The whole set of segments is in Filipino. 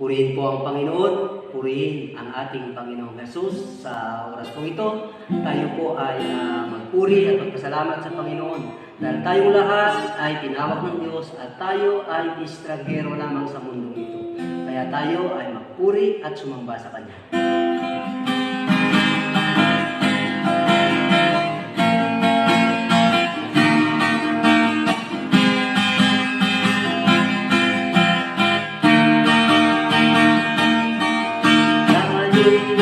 Purihin po ang Panginoon, purihin ang ating Panginoong Jesus. Sa oras po ito, tayo po ay ah, magpuri at magpasalamat sa Panginoon. Dahil tayong lahat ay tinawag ng Diyos at tayo ay estrangero lamang sa mundo ito. Kaya tayo ay magpuri at sumamba sa Kanya. Thank you.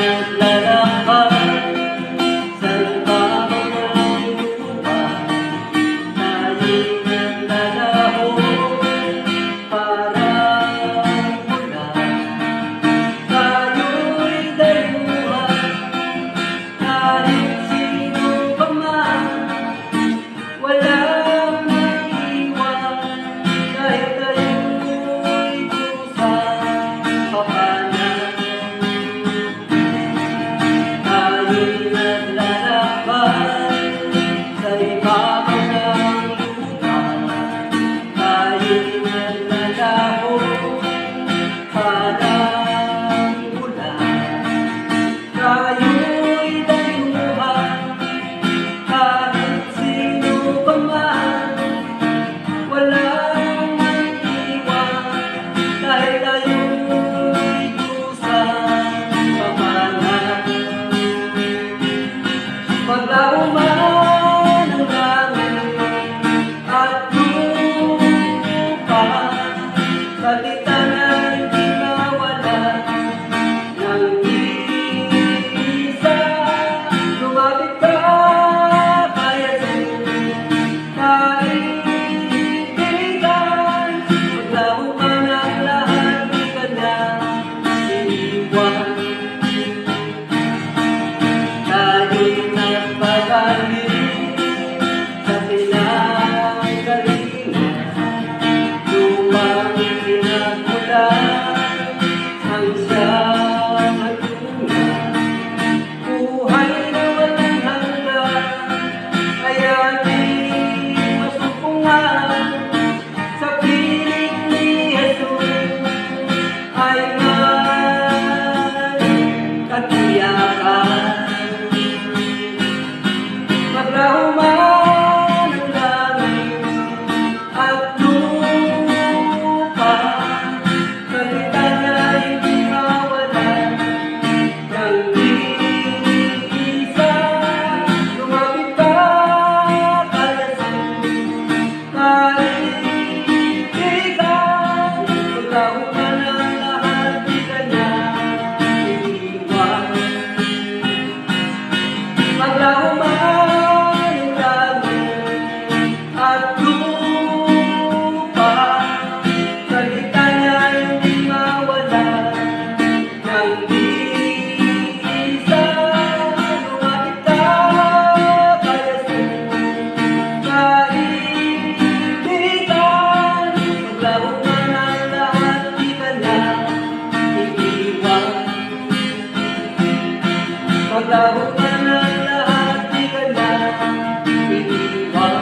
Maglaho ka na lahat, di ka na iiwan.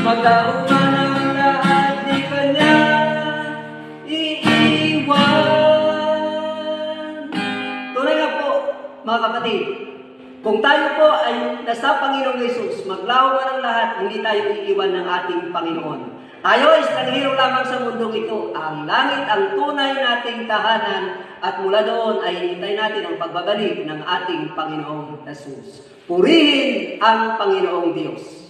Maglaho ka na nga po, mga kapatid, kung tayo po ay nasa Panginoong Yesus, maglaho man ang lahat, hindi tayo iiwan ng ating Panginoon. Tayo ay estranghero lamang sa mundong ito. Ang langit ang tunay nating tahanan at mula doon ay hinintay natin ang pagbabalik ng ating Panginoong Jesus. Purihin ang Panginoong Diyos.